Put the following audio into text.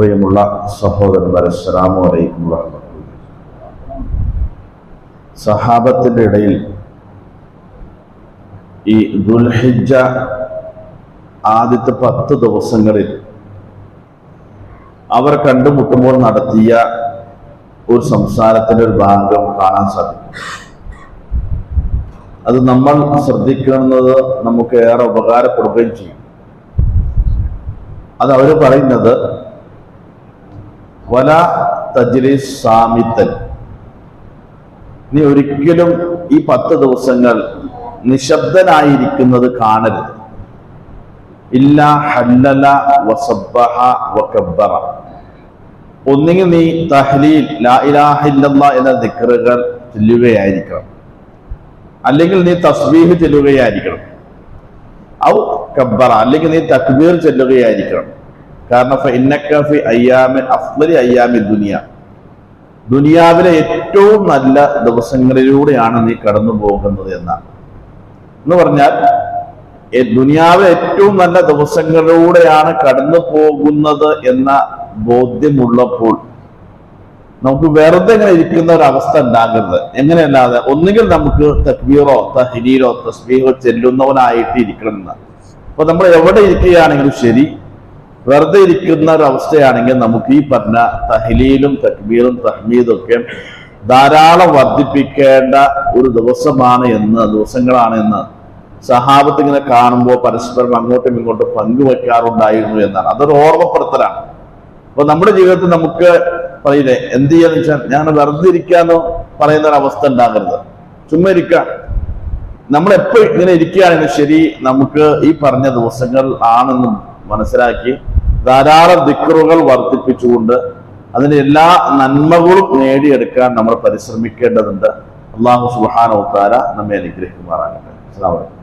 പ്രിയമുള്ള സഹോദരന്മാരെ അസ്സലാമു അലൈക്കും സഹാബത്തിന്റെ ഇടയിൽ ഈ ദുൽഹിജ ആദ്യത്തെ പത്ത് ദിവസങ്ങളിൽ അവർ കണ്ടുമുട്ടുമ്പോൾ നടത്തിയ ഒരു സംസാരത്തിന്റെ ഒരു ഭാഗം കാണാൻ സാധിക്കും. അത് നമ്മൾ ശ്രദ്ധിക്കുന്നത് നമുക്ക് ഏറെ ഉപകാരപ്പെടുകയും ചെയ്യും. അത് അവർ പറയുന്നത് വല തജ്ലീസ് സാമിത്തൻ. നീ ഒരിക്കലും ഈ പത്ത് ദിവസങ്ങൾ നിശബ്ദനായിരിക്കുന്നത് കാണരുത്. ഇല്ല ഹല്ലല വസബ്ബഹ വകബ്ബറ. ഒന്നുകിൽ നീ തഹ്ലീൽ ലാ ഇലാഹില്ല എന്ന ദിക്റുകൾ ചെല്ലുകയായിരിക്കണം. അല്ലെങ്കിൽ നീ തസ്ബീഹ് ചെല്ലുകയായിരിക്കണം. ഔ കബ്ബറ അല്ലെങ്കിൽ നീ തക്ബീർ ചൊല്ലുകയായിരിക്കണം. കാരണം ഫൈനക്കഫി അയ്യാമിൻ അഫ്ലി അയ്യാമിൻ ദുനിയ ദുനിയാവിലെ ഏറ്റവും നല്ല ദിവസങ്ങളിലൂടെയാണ് നീ കടന്നു പോകുന്നത് എന്നാണ് എന്ന് പറഞ്ഞാൽ ദുനിയാവിലെ ഏറ്റവും നല്ല ദിവസങ്ങളിലൂടെയാണ് കടന്നു പോകുന്നത് എന്ന ബോധ്യമുള്ളപ്പോൾ നമുക്ക് വെറുതെ ഇങ്ങനെ ഇരിക്കുന്ന ഒരു അവസ്ഥ ഉണ്ടാകരുത്. എങ്ങനെയല്ലാതെ ഒന്നുകിൽ നമുക്ക് തക്ബീറോ തഹ്ലീലോ തസ്ബീഹോ ചെല്ലുന്നവനായിട്ട് ഇരിക്കണം എന്ന്. അപ്പൊ നമ്മൾ എവിടെ ഇരിക്കുകയാണെങ്കിലും ശരി വെറുതെ ഇരിക്കുന്ന ഒരു അവസ്ഥയാണെങ്കിൽ നമുക്ക് ഈ പറഞ്ഞ തഹ്ലീലും തക്ബീറും തഹ്മീദും ഒക്കെ ധാരാളം വർദ്ധിപ്പിക്കേണ്ട ഒരു ദിവസമാണ് എന്ന് ദിവസങ്ങളാണ് എന്ന് സഹാബത്ത് ഇങ്ങനെ കാണുമ്പോൾ പരസ്പരം അങ്ങോട്ടും ഇങ്ങോട്ടും പങ്കുവെക്കാറുണ്ടായിരുന്നു എന്നാണ്. അതൊരു ഓർമ്മപ്പെടുത്തലാണ്. അപ്പൊ നമ്മുടെ ജീവിതത്തിൽ നമുക്ക് പറയില്ലേ എന്ത് ചെയ്യാന്ന് വെച്ചാൽ ഞാൻ വെറുതെ ഇരിക്കാന്ന് പറയുന്ന ഒരു അവസ്ഥ ഉണ്ടാകരുത്. ചുമ്മാ ഇരിക്കാം. നമ്മൾ എപ്പോ ഇങ്ങനെ ഇരിക്കുകയാണെങ്കിൽ ശരി നമുക്ക് ഈ പറഞ്ഞ ദിവസങ്ങൾ ആണെന്നും മനസ്സിലാക്കി ധാരാളം ദിക്കറുകൾ വർദ്ധിപ്പിച്ചുകൊണ്ട് അതിന് എല്ലാ നന്മകളും നേടിയെടുക്കാൻ നമ്മൾ പരിശ്രമിക്കേണ്ടതുണ്ട്. അള്ളാഹു സുബാനോ താര നമ്മെ അനുഗ്രഹിക്കുമാറാകട്ടെ. അസ്സാം അലൈക്കും.